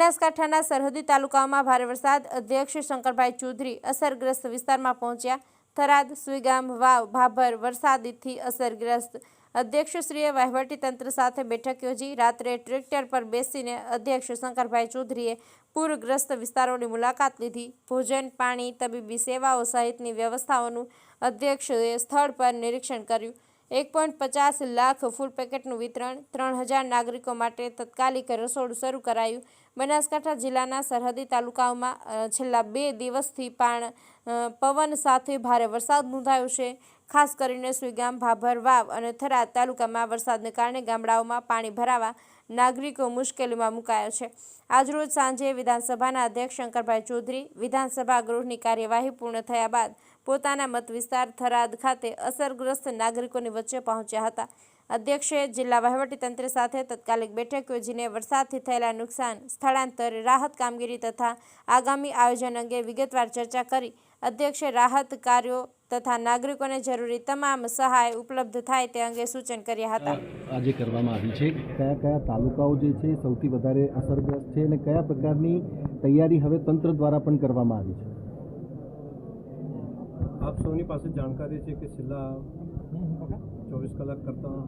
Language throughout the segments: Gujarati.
બનાસકાંઠાના સરહદી તાલુકાઓમાં ભારે વરસાદ. અધ્યક્ષ શંકરભાઈ ચૌધરી અસરગ્રસ્ત વિસ્તારમાં પહોંચ્યા. થરાદ, સુઈગામ, વાવ, ભાભર વરસાદથી અસરગ્રસ્ત. અધ્યક્ષશ્રીએ વહીવટીતંત્ર સાથે બેઠક યોજી રાત્રે ટ્રેક્ટર પર બેસીને અધ્યક્ષ શંકરભાઈ ચૌધરીએ પૂરગ્રસ્ત વિસ્તારોની મુલાકાત લીધી. ભોજન, પાણી, તબીબી સેવાઓ સહિતની વ્યવસ્થાઓનું અધ્યક્ષએ સ્થળ પર નિરીક્ષણ કર્યું. એક પોઈન્ટ પચાસ લાખ ફૂડ પેકેટનું વિતરણ, ત્રણ હજાર નાગરિકો માટે તત્કાલિક રસોડું શરૂ કરાયું. બનાસકાંઠા જિલ્લાના સરહદી તાલુકાઓમાં છેલ્લા બે દિવસથી પણ પવન સાથે ભારે વરસાદ નોંધાયો છે. ખાસ કરીને સુઈગામ ભાભર વાવ અને થરાદ તાલુકામાં વરસાદને કારણે ગામડાઓમાં પાણી ભરાવા નાગરિકો મુશ્કેલીમાં મુકાયા છે. આજરોજ સાંજે વિધાનસભાના અધ્યક્ષ શંકરભાઈ ચૌધરી વિધાનસભા ગૃહની કાર્યવાહી પૂર્ણ થયા બાદ પોતાના મત વિસ્તાર થરાદ ખાતે અસરગ્રસ્ત નાગરિકોની વચ્ચે પહોંચ્યા હતા. અધ્યક્ષે જિલ્લા વહીવટીતંત્ર સાથે તત્કાલિક બેઠક યોજીને વરસાદથી થયેલા નુકસાન, સ્થળાંતર, રાહત કામગીરી તથા આગામી આયોજન અંગે વિગતવાર ચર્ચા કરી. અધ્યક્ષે રાહત કાર્યો તથા નાગરિકોને જરૂરી તમામ સહાય ઉપલબ્ધ થાય તે અંગે સૂચન કર્યા હતા. આજે કરવામાં આવી છે કયા કયા તાલુકાઓ જે છે સૌથી વધારે અસરગ્રસ્ત છે અને કયા પ્રકારની તૈયારી હવે તંત્ર દ્વારા પણ કરવામાં આવી છે? આપ સૌની પાસે જાણકારી છે કે છેલ્લા ચોવીસ કલાક કરતાં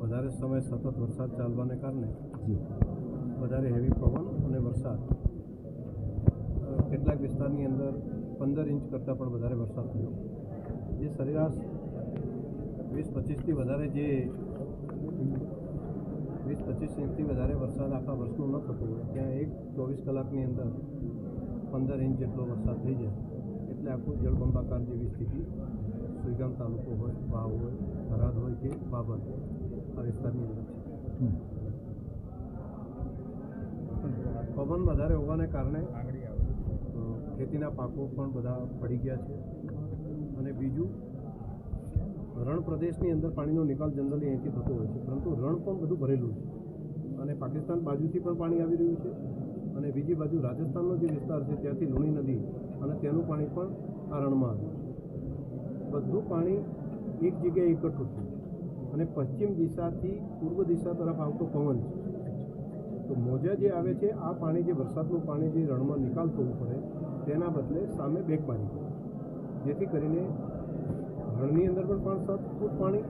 વધારે સમય સતત વરસાદ ચાલવાને કારણે જી. વધારે હેવી પવન અને વરસાદ કેટલાક વિસ્તારની અંદર પંદર ઇંચ કરતાં પણ વધારે વરસાદ થયો. જે સરેરાશ વીસ પચીસથી વધારે જે વીસ પચીસ ઇંચથી વધારે વરસાદ આખા વર્ષનો ન થતો હોય ત્યાં એક ચોવીસ કલાકની અંદર પંદર ઇંચ જેટલો વરસાદ થઈ જાય. એટલે આખું જળબંબાકાર જેવી સ્થિતિ સુઈગામ તાલુકો હોય વાવ હોય થરાદ હોય કે બાબર આ વિસ્તારની અંદર છે. પવન વધારે હોવાને કારણે ખેતીના પાકો પણ બધા પડી ગયા છે. અને બીજું રણ પ્રદેશની અંદર પાણીનો નિકાલ જનરલી અહીંથી થતો હોય છે, પરંતુ રણ પણ બધું ભરેલું છે. અને પાકિસ્તાન બાજુથી પણ પાણી આવી રહ્યું છે અને બીજી બાજુ રાજસ્થાનનો જે વિસ્તાર છે, ત્યાંથી લુણી નદી અને તેનું પાણી પણ આ રણમાં આવ્યું બધું પાણી એક જગ્યાએ એકઠું છે. અને પશ્ચિમ દિશાથી પૂર્વ દિશા તરફ આવતો પવન છે. તો મોજા જે આવે છે, આ પાણી જે વરસાદનું પાણી જે રણમાં નિકાલ થવું પડે, તેના બદલે સામે બેક મારી જાય જેથી કરીને રણની અંદર પણ પાંચ સાત ફૂટ પાણી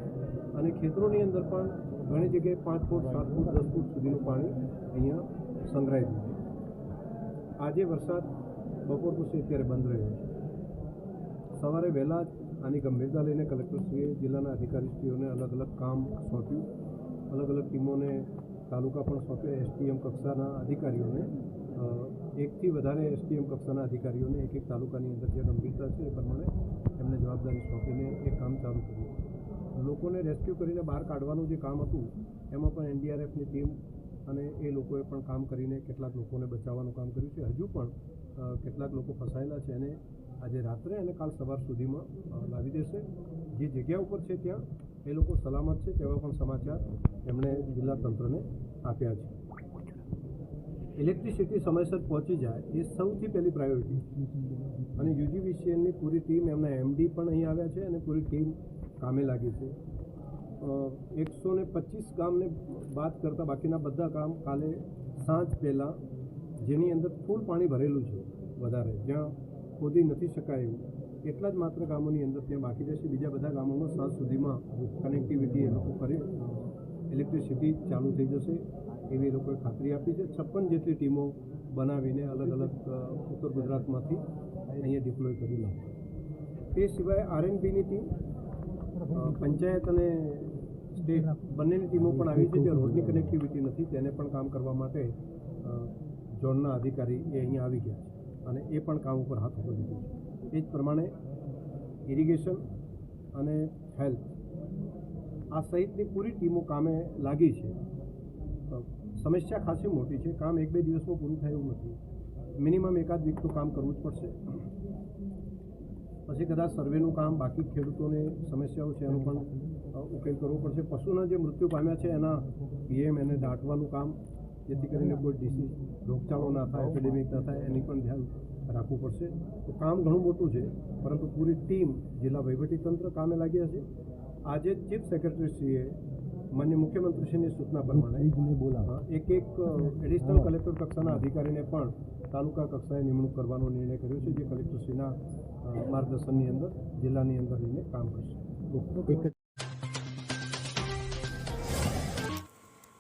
અને ખેતરોની અંદર પણ ઘણી જગ્યાએ પાંચ ફૂટ, સાત ફૂટ, દસ ફૂટ સુધીનું પાણી અહીંયા સંગ્રહાય છે. આજે વરસાદ બપોર પછી અત્યારે બંધ રહ્યો છે. સવારે વહેલા જ આની ગંભીરતા લઈને કલેક્ટરશ્રીએ જિલ્લાના અધિકારીશ્રીઓને અલગ અલગ કામ સોંપ્યું. અલગ અલગ ટીમોને તાલુકા પણ સોંપ્યા એસટીએમ કક્ષાના અધિકારીઓને. એકથી વધારે એસટીએમ કક્ષાના અધિકારીઓને એક એક તાલુકાની અંદર જે ગંભીરતા છે એ પ્રમાણે એમને જવાબદારી સોંપીને એ કામ ચાલુ કર્યું. લોકોને રેસ્ક્યુ કરીને બહાર કાઢવાનું જે કામ હતું, એમાં પણ એનડીઆરએફની ટીમ અને એ લોકોએ પણ કામ કરીને કેટલાક લોકોને બચાવવાનું કામ કર્યું છે. હજુ પણ કેટલાક લોકો ફસાયેલા છે અને આજે રાત્રે અને કાલ સવાર સુધીમાં લાવી દેશે. જે જગ્યા ઉપર છે ત્યાં, એ લોકો સલામત છે તેવા પણ સમાચાર એમણે જિલ્લા તંત્રને આપ્યા છે. ઇલેક્ટ્રિસિટી સમયસર પહોંચી જાય એ સૌથી પહેલી પ્રાયોરિટી અને યુજીવીસીએલની પૂરી ટીમ એમના એમડી પણ અહીં આવ્યા છે અને પૂરી ટીમ કામે લાગી છે. એકસો ને પચીસ ગામને બાદ કરતાં બાકીના બધા કામ કાલે સાંજ પહેલાં જેની અંદર ફૂલ પાણી ભરેલું છે વધારે. જ્યાં ખોદી નથી શકાય એવું. એટલા જ માત્ર ગામોની અંદર, ત્યાં બાકી રહેશે બીજા બધા ગામોમાં સાંજ સુધીમાં કનેક્ટિવિટી એ લોકો કરે. ઇલેક્ટ્રિસિટી ચાલુ થઈ જશે. એવી લોકોએ ખાતરી આપી છે. છપ્પન જેટલી ટીમો બનાવીને અલગ અલગ ઉત્તર ગુજરાતમાંથી અહીંયા ડિપ્લોય કરી નાખી. તે સિવાય આરએનબીની ટીમ પંચાયત અને સ્ટેટ બંનેની ટીમો પણ આવી છે. જે રોડની કનેક્ટિવિટી નથી, તેને પણ કામ કરવા માટે ઝોનના અધિકારી એ અહીંયા આવી ગયા છે. અને એ પણ કામ ઉપર હાથ ઉપર દીધું એ જ પ્રમાણે ઇરિગેશન અને હેલ્થ આ સહિતની પૂરી ટીમો કામે લાગી છે. સમસ્યા ખાસી મોટી છે. કામ એક બે દિવસમાં પૂરું થયું નથી. મિનિમમ એકાદ વીક તો કામ કરવું જ પડશે. પછી કદાચ સર્વેનું કામ બાકી ખેડૂતોને સમસ્યાઓ છે એનો પણ ઉકેલ કરવો પડશે. પશુના જે મૃત્યુ પામ્યા છે એના પીએમ એને દાટવાનું કામ, જેથી કરીને કોઈ ડિસીઝ રોગચાળો ના થાય એપિડેમિક ના થાય, એની પણ ધ્યાન રાખવું પડશે. તો કામ ઘણું મોટું છે, પરંતુ પૂરી ટીમ જિલ્લા વહીવટીતંત્ર કામે લાગ્યા છે. આજે ચીફ સેક્રેટરીશ્રીએ માન્ય મુખ્યમંત્રીશ્રીની સૂચના પ્રમાણે બોલાવો એક એક એડિશનલ કલેક્ટર કક્ષાના અધિકારીને પણ તાલુકા કક્ષાએ નિમણૂક કરવાનો નિર્ણય કર્યો છે જે કલેક્ટરશ્રીના માર્ગદર્શનની અંદર જિલ્લાની અંદર રહીને કામ કરશે.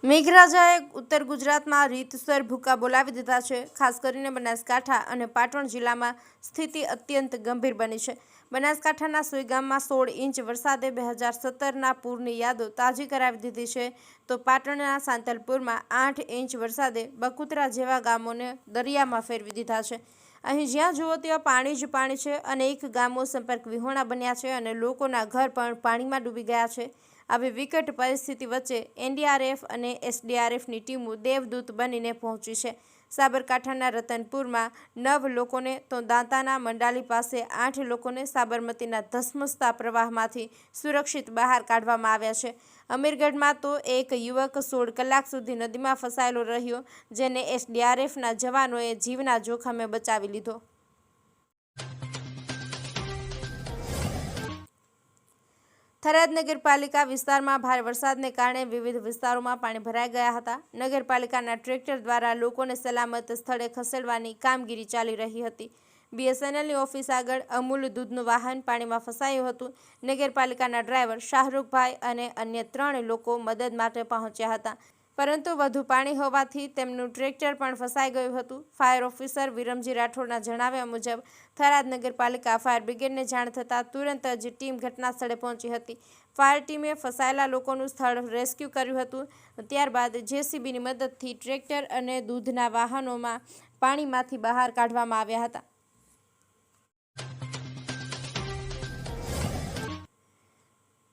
મેઘરાજાએ ઉત્તર ગુજરાતમાં રીતસર ભૂકા બોલાવી દીધા છે ખાસ કરીને બનાસકાંઠા અને પાટણ જિલ્લામાં સ્થિતિ અત્યંત ગંભીર બની છે. બનાસકાંઠાના સુઈગામમાં સોળ ઇંચ વરસાદે બે હજાર સત્તરના પૂરની યાદો તાજી કરાવી દીધી છે. તો પાટણના સાંતલપુરમાં આઠ ઇંચ વરસાદે બકુતરા જેવા ગામોને દરિયામાં ફેરવી દીધા છે. અહીં જ્યાં જુઓ ત્યાં પાણી જ પાણી છે અને એક ગામો સંપર્ક વિહોણા બન્યા છે અને લોકોના ઘર પણ પાણીમાં ડૂબી ગયા છે. આવી વિકટ પરિસ્થિતિ વચ્ચે એનડીઆરએફ અને એસડીઆરએફની ટીમો દેવદૂત બનીને પહોંચી છે. સાબરકાંઠાના રતનપુરમાં નવ લોકોને તો દાંતાના મંડાલી પાસે આઠ લોકોને સાબરમતીના ધસમસતા પ્રવાહમાંથી સુરક્ષિત બહાર કાઢવામાં આવ્યા છે. અમીરગઢમાં તો એક યુવક સોળ કલાક સુધી નદીમાં ફસાયેલો રહ્યો, જેને એસડીઆરએફના જવાનોએ જીવના જોખમે બચાવી લીધો. થરાદ નગરપાલિકા વિસ્તારમાં ભારે વરસાદને કારણે વિવિધ વિસ્તારોમાં પાણી ભરાઈ ગયા હતા. નગરપાલિકાના ટ્રેક્ટર દ્વારા લોકોને સલામત સ્થળે ખસેડવાની કામગીરી ચાલી રહી હતી. બીએસએનએલની ઓફિસ આગળ અમૂલ દૂધનું વાહન પાણીમાં ફસાયું હતું. નગરપાલિકાના ડ્રાઈવર શાહરૂખભાઈ અને અન્ય ત્રણ લોકો મદદ માટે પહોંચ્યા હતા. પરંતુ વધુ પાણી હોવાથી તેમનું ટ્રેક્ટર પણ ફસાઈ ગયું હતું. ફાયર ઓફિસર વિરમજી રાઠોડના જણાવ્યા મુજબ, થરાદ નગરપાલિકા ફાયર બ્રિગેડને જાણ થતાં તુરંત જ ટીમ ઘટના સ્થળે પહોંચી હતી. ફાયર ટીમે ફસાયેલા લોકોનું સ્થળ રેસ્ક્યુ કર્યું હતું. ત્યારબાદ જેસીબીની મદદથી ટ્રેક્ટર અને દૂધના વાહનોમાં પાણીમાંથી બહાર કાઢવામાં આવ્યા હતા.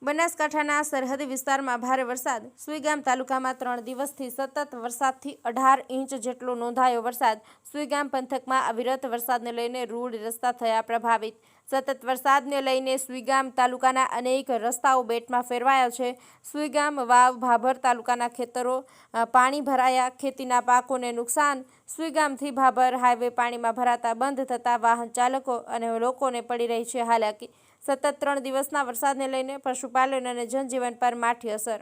બનાસકાંઠાના સરહદી વિસ્તારમાં ભારે વરસાદ. સુઈગામ તાલુકામાં ત્રણ દિવસથી સતત વરસાદથી અઢાર ઇંચ જેટલો નોંધાયો વરસાદ. સુઈગામ પંથકમાં અવિરત વરસાદને લઈને રોડ રસ્તા થયા પ્રભાવિત. સતત વરસાદને લઈને સુઈગામ તાલુકાના અનેક રસ્તાઓ બેટમાં ફેરવાયા છે. સુઈગામ, વાવ, ભાભર તાલુકાના ખેતરો પાણી ભરાયા, ખેતીના પાકોને નુકસાન. સુઈગામથી ભાભર હાઈવે પાણીમાં ભરાતા બંધ થતા વાહન ચાલકો અને લોકોને પડી રહી છે હાલાકી. સતત ત્રણ દિવસના વરસાદને લઈને પશુપાલન અને જનજીવન પર માઠી અસર.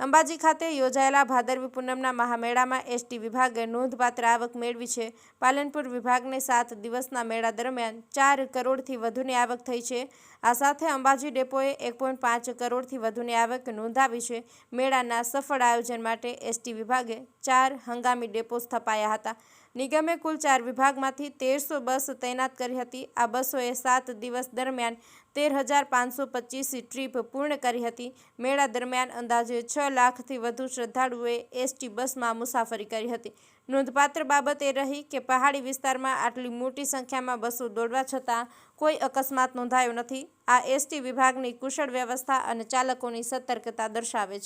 અંબાજી ખાતે યોજાયેલા ભાદરવી પૂનમના મહામેળામાં એસટી વિભાગે નોંધપાત્ર આવક મેળવી છે. પાલનપુર વિભાગને સાત દિવસના મેળા દરમિયાન ચાર કરોડથી વધુની આવક થઈ છે. આ સાથે અંબાજી ડેપોએ એક પોઈન્ટ પાંચ કરોડથી વધુની આવક નોંધાવી છે. મેળાના સફળ આયોજન માટે એસટી વિભાગે ચાર હંગામી ડેપો સ્થપાયા હતા. નિગમે કુલ ચાર વિભાગમાંથી તેરસો બસ તૈનાત કરી હતી. આ બસોએ સાત દિવસ દરમિયાન તેર હજાર પાંચસો પચીસ ટ્રીપ પૂર્ણ કરી હતી. મેળા દરમિયાન અંદાજે છ લાખથી વધુ શ્રદ્ધાળુઓએ એસટી બસમાં મુસાફરી કરી હતી. નોંધપાત્ર બાબત એ રહી કે પહાડી વિસ્તારમાં આટલી મોટી સંખ્યામાં બસો દોડવા છતાં કોઈ અકસ્માત નોંધાયો નથી. આ એસટી વિભાગની કુશળ વ્યવસ્થા અને ચાલકોની સતર્કતા દર્શાવે છે.